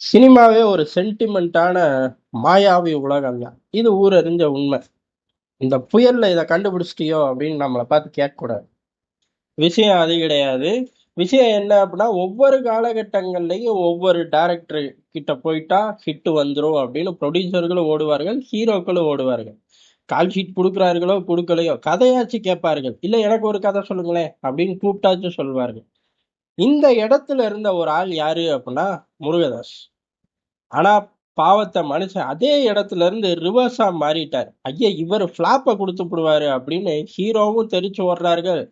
சினிமாவே ஒரு சென்டிமெண்ட்டான மாயாவி உலகம் தான். இது ஊரறிஞ்ச உண்மை. இந்த புயல்ல இதை கண்டுபிடிச்சிட்டியோ அப்படின்னு நம்மளை பார்த்து கேட்கக்கூடாது. விஷயம் அது கிடையாது. விஷயம் என்ன அப்படின்னா ஒவ்வொரு காலகட்டங்கள்லையும் ஒவ்வொரு டேரக்டர் கிட்ட போயிட்டா ஹிட் வந்துரும் அப்படின்னு ப்ரொடியூசர்களும் ஓடுவார்கள் ஹீரோக்களும் ஓடுவார்கள். கால் ஷீட் கொடுக்குறார்களோ கொடுக்கலையோ கதையாச்சு கேட்பார்கள். இல்லை எனக்கு ஒரு கதை சொல்லுங்களேன் அப்படின்னு கூப்பிட்டாச்சும் சொல்வார்கள். இந்த இடத்துல இருந்த ஒரு ஆள் யாரு அப்படின்னா முருகதாஸ். ஆனா பாவத்தை மனுஷன் அதே இடத்துல இருந்து ரிவர்ஸா மாறிட்டார். ஐயா இவர் ஃபிளாப்பை கொடுத்து விடுவாரு அப்படின்னு ஹீரோவும் தெரிச்சு ஓடுறார்கள்.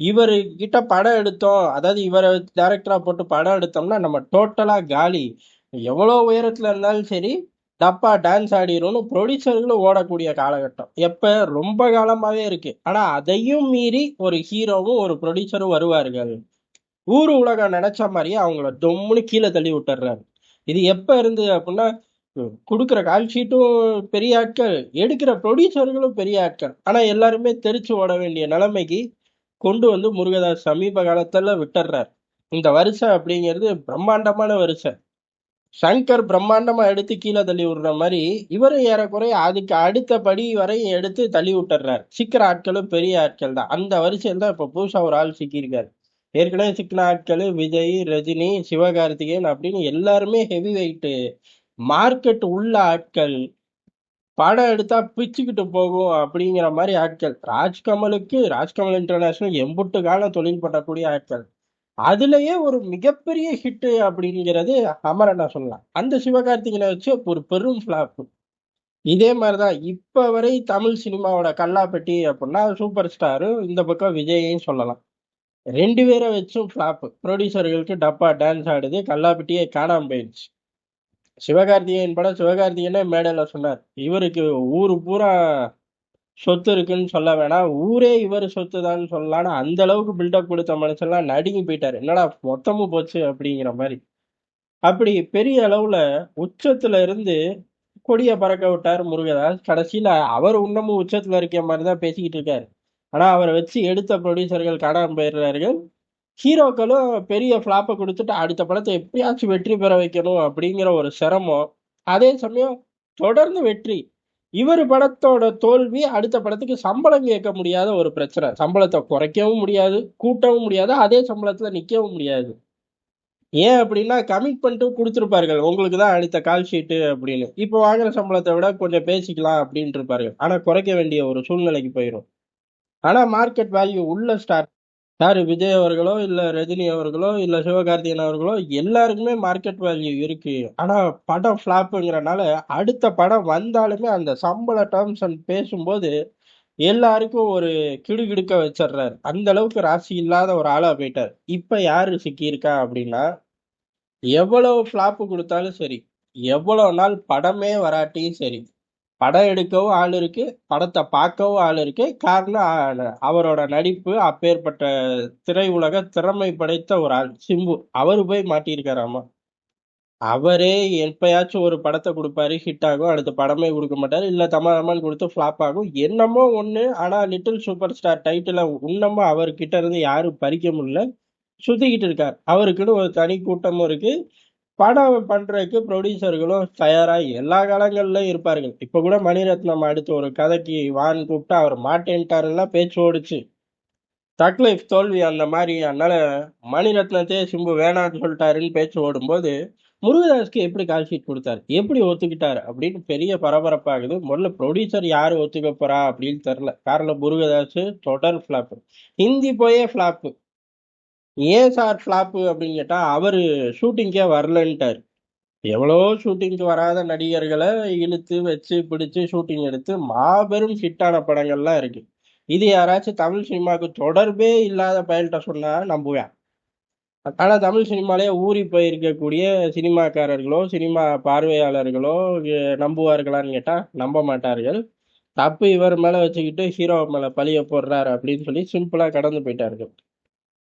இவர் கிட்ட படம் எடுத்தோம் அதாவது இவரை டேரக்டரா போட்டு படம் எடுத்தோம்னா நம்ம டோட்டலா காலி. எவ்வளோ உயரத்துல இருந்தாலும் சரி டப்பா டான்ஸ் ஆடிடும்னு ப்ரொடியூசர்களும் ஓடக்கூடிய காலகட்டம். எப்ப? ரொம்ப காலமாவே இருக்கு. ஆனா அதையும் மீறி ஒரு ஹீரோவும் ஒரு ப்ரொடியூசரும் வருவார்கள். ஊர் உலகம் நினைச்ச மாதிரியே அவங்கள தொம்முன்னு கீழே தள்ளி விட்டுறாரு இது எப்ப இருந்து அப்படின்னா கொடுக்குற கால் ஷீட்டும் பெரிய ஆட்கள் எடுக்கிற ப்ரொடியூசர்களும் பெரிய ஆட்கள். ஆனா எல்லாருமே தெரிச்சு ஓட வேண்டிய நிலைமைக்கு கொண்டு வந்து முருகதாஸ் சமீப காலத்துல விட்டுறாரு இந்த வருஷம் அப்படிங்கிறது பிரம்மாண்டமான வருஷம் சங்கர் பிரம்மாண்டமா எடுத்து கீழே தள்ளி விடுற மாதிரி இவரும் ஏறக்குறைய அதுக்கு அடுத்த படி வரையும் எடுத்து தள்ளி விட்டுறாரு சிக்கிற ஆட்களும் பெரிய ஆட்கள் தான். அந்த வரிசையில் தான் இப்ப புதுசா ஒரு ஆள் சிக்கியிருக்காரு. ஏற்கனவே சிக்கின ஆட்கள் விஜய் ரஜினி சிவகார்த்திகேயன் அப்படின்னு எல்லாருமே ஹெவி வெயிட்டு மார்க்கெட் உள்ள ஆட்கள். படம் எடுத்தா பிச்சுக்கிட்டு போகும் அப்படிங்கிற மாதிரி ஆட்கள். ராஜ்கமலுக்கு ராஜ்கமல் இன்டர்நேஷனல் எம்புட்டு காலம் தொழில் பண்ணக்கூடிய ஆட்கள். அதுலயே ஒரு மிகப்பெரிய ஹிட்டு அப்படிங்கிறது அமரண்ணா சொல்லலாம். அந்த சிவகார்த்திகனை வச்சு ஒரு பெரும் ஃபிளாப் இதே மாதிரிதான் இப்ப வரை தமிழ் சினிமாவோட கல்லாப்பெட்டி அப்படின்னா சூப்பர் ஸ்டாரும் இந்த பக்கம் விஜயையும் சொல்லலாம். ரெண்டு பேரை வச்சும் ஃப்ளாப்பு ப்ரொடியூசர்களுக்கு டப்பா டான்ஸ் ஆடுது. கல்லாப்பிட்டியே காணாம போயிடுச்சு சிவகார்த்திகேயன் படம் சிவகார்த்திகேயனே மேடையில் சொன்னார் இவருக்கு ஊர் பூரா சொத்து இருக்குன்னு சொல்ல வேணாம். ஊரே இவர் சொத்து தான் சொல்லலாம்னு அந்த அளவுக்கு பில்டப் கொடுத்த மனுஷன்லாம் நடுங்கி போயிட்டார். என்னடா மொத்தமும் போச்சு? அப்படிங்கிற மாதிரி. அப்படி பெரிய அளவில் உச்சத்துல இருந்து கொடியை பறக்க விட்டார் முருகதாஸ். கடைசியில் அவர் இன்னமும் உச்சத்தில் இருக்க மாதிரி தான் பேசிக்கிட்டு இருக்காரு. ஆனால் அவரை வச்சு எடுத்த ப்ரொடியூசர்கள் கடன் போயிடுறார்கள் ஹீரோக்களும் பெரிய ஃப்ளாப்பை கொடுத்துட்டு அடுத்த படத்தை எப்படியாச்சும் வெற்றி பெற வைக்கணும் அப்படிங்கிற ஒரு சிரமம். அதே சமயம் தொடர்ந்து வெற்றி. இவர் படத்தோட தோல்வி அடுத்த படத்துக்கு சம்பளம் கேட்க முடியாத ஒரு பிரச்சனை. சம்பளத்தை குறைக்கவும் முடியாது கூட்டவும் முடியாது அதே சம்பளத்தில் நிற்கவும் முடியாது. ஏன் அப்படின்னா கமிட் பண்ணிட்டு கொடுத்துருப்பார்கள். உங்களுக்கு தான் அடுத்த கால் ஷீட்டு அப்படின்னு. இப்போ வாங்குற சம்பளத்தை விட கொஞ்சம் பேசிக்கலாம் அப்படின்ட்டு இருப்பார்கள். ஆனால் குறைக்க வேண்டிய ஒரு சூழ்நிலைக்கு போயிடும் ஆனா மார்க்கெட் வேல்யூ உள்ள ஸ்டார் யாரு? விஜய் அவர்களோ இல்ல ரஜினி அவர்களோ இல்ல சிவகார்த்திகேயன் அவர்களோ எல்லாருக்குமே மார்க்கெட் வேல்யூ இருக்கு. ஆனா படம் ஃபிளாப்புங்கிறனால அடுத்த படம் வந்தாலுமே அந்த சம்பள டேர்ம்ஸ் அண்ட் பேசும்போது எல்லாருக்கும் ஒரு கிடுகிடுக்க வச்சிடுறாரு. அந்த அளவுக்கு ராசி இல்லாத ஒரு ஆளா போயிட்டார். இப்ப யாரு சிக்கியிருக்கா அப்படின்னா எவ்வளவு ஃபிளாப்பு கொடுத்தாலும் சரி எவ்வளவு நாள் படமே வராட்டியும் சரி படம் எடுக்கவும் ஆள் இருக்கு படத்தை பார்க்கவும் ஆள் இருக்கு. காரணம் அவரோட நடிப்பு அப்பேற்பட்ட திரையுலக திறமை படைத்த ஒரு ஆள் சிம்பு. அவரு போய் மாட்டியிருக்காராமா அவரே எப்பயாச்சும் ஒரு படத்தை கொடுப்பாரு ஹிட் ஆகும் அடுத்த படமே கொடுக்க மாட்டாரு. இல்ல தமாதமான்னு கொடுத்து ஃபிளாப் ஆகும். என்னமோ ஒண்ணு ஆனா லிட்டில் சூப்பர் ஸ்டார் டைட்டில இன்னமும் அவர்கிட்ட இருந்து யாரும் பறிக்க முடியல. சுத்திக்கிட்டு இருக்கார். அவருக்குன்னு ஒரு தனி கூட்டமும் இருக்கு. படம் பண்றதுக்கு ப்ரொடியூசர்களும் தயாரா எல்லா காலங்கள்லயும் இருப்பார்கள். இப்ப கூட மணிரத்னம் அடுத்து ஒரு கதைக்கு வான்னு கூப்பிட்டா அவர் மாட்டேன்ட்டாருலாம் பேச்சு ஓடுச்சு. தக் லைஃப் தோல்வி அந்த மாதிரி அதனால மணிரத்னத்தையே சிம்பு வேணாம்னு சொல்லிட்டாருன்னு பேச்சு ஓடும்போது முருகதாஸ்க்கு எப்படி கால் ஷீட் கொடுத்தாரு? எப்படி ஒத்துக்கிட்டாரு? அப்படின்னு பெரிய பரபரப்பாகுது. முதல்ல ப்ரொடியூசர் யாரு ஒத்துக்க போறா அப்படின்னு தெரில காரணம் முருகதாஸ் தொடர் ஃபிளாப் ஹிந்தி போயே ஃப்ளாப்பு ஏன் சார் ஃபிளாப்பு அப்படின்னு கேட்டால் அவர் ஷூட்டிங்கே வரலன்ட்டார். எவ்வளோ ஷூட்டிங்க்கு வராத நடிகர்களை இழுத்து வச்சு பிடிச்சு ஷூட்டிங் எடுத்து மாபெரும் ஹிட்டான படங்கள்லாம் இருக்கு. இது யாராச்சும் தமிழ் சினிமாவுக்கு தொடர்பே இல்லாத பயல்கிட்ட சொன்னால் நம்புவேன். ஆனால் தமிழ் சினிமாலே ஊறி போயிருக்கக்கூடிய சினிமாக்காரர்களோ சினிமா பார்வையாளர்களோ நம்புவார்களான்னு கேட்டால் நம்ப மாட்டார்கள். தப்பு இவர் மேலே வச்சுக்கிட்டு ஹீரோ மேலே பழிய போடுறாரு அப்படின்னு சொல்லி சிம்பிளாக கடந்து போயிட்டார்கள்.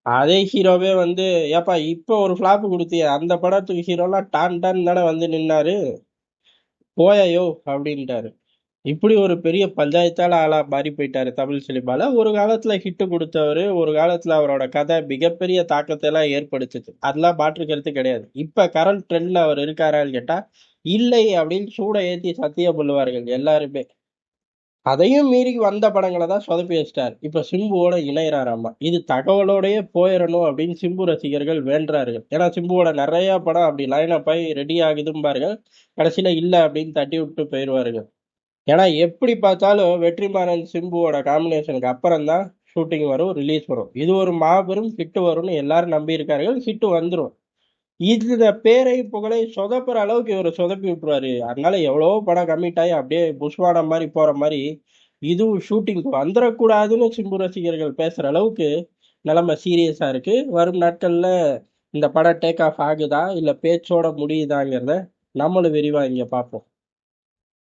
அதே ஹீரோவே வந்து ஏப்பா இப்போ ஒரு ஃபிளாப் கொடுத்திய அந்த படத்துக்கு ஹீரோலாம் டான் டான் தானே வந்து நின்னாரு. போயோ அப்படின்ட்டாரு. இப்படி ஒரு பெரிய பஞ்சாயத்தால் ஆளா மாறி போயிட்டாரு தமிழ் சினிமால. ஒரு காலத்துல ஹிட்டு கொடுத்தவரு ஒரு காலத்துல அவரோட கதை மிகப்பெரிய தாக்கத்தை எல்லாம் ஏற்படுத்துச்சு அதெல்லாம் மாற்றுக்கிறது கிடையாது. இப்ப கரண்ட் ட்ரெண்ட்ல அவர் இருக்காரான்னு கேட்டா இல்லை அப்படின்னு சூட ஏத்தி சத்தியம் பண்ணுவார்கள் எல்லாருமே. அதையும் மீறி வந்த படங்களை தான் சொதப்பி வச்சிட்டார். இப்போ சிம்புவோட இணையறாராமா இது தகவலோடயே போயிடணும் அப்படின்னு சிம்பு ரசிகர்கள் வேண்டுறார்கள். ஏன்னா சிம்புவோட நிறைய படம் அப்படி லைனப் ஆகி ரெடி ஆகுதும்பார்கள் கடைசியில் இல்லை அப்படின்னு தட்டி விட்டு போயிடுவார்கள் ஏன்னா எப்படி பார்த்தாலும் வெற்றிமாறன் சிம்புவோட காம்பினேஷனுக்கு அப்புறம் தான் ஷூட்டிங் வரும் ரிலீஸ் வரும். இது ஒரு மாபெரும் ஹிட் வரும்னு எல்லாரும் நம்பி இருக்கார்கள் ஹிட் வந்துடும் இந்த பேரை புகழை சொதப்புற அளவுக்கு இவர் சொதப்பி விட்டுருவாரு அதனால எவ்வளவோ படம் கம்மிட் ஆகி அப்படியே புஷ்வானம் மாதிரி போற மாதிரி இதுவும் ஷூட்டிங்க்கு வந்துடக்கூடாதுன்னு சிம்பு ரசிகர்கள் பேசுற அளவுக்கு நிலைமை சீரியஸா இருக்கு. வரும் நாட்கள்ல இந்த படம் டேக் ஆஃப் ஆகுதா? இல்ல பேச்சோட முடியுதாங்கிறத நம்மளும் விரிவா இங்க பார்ப்போம்.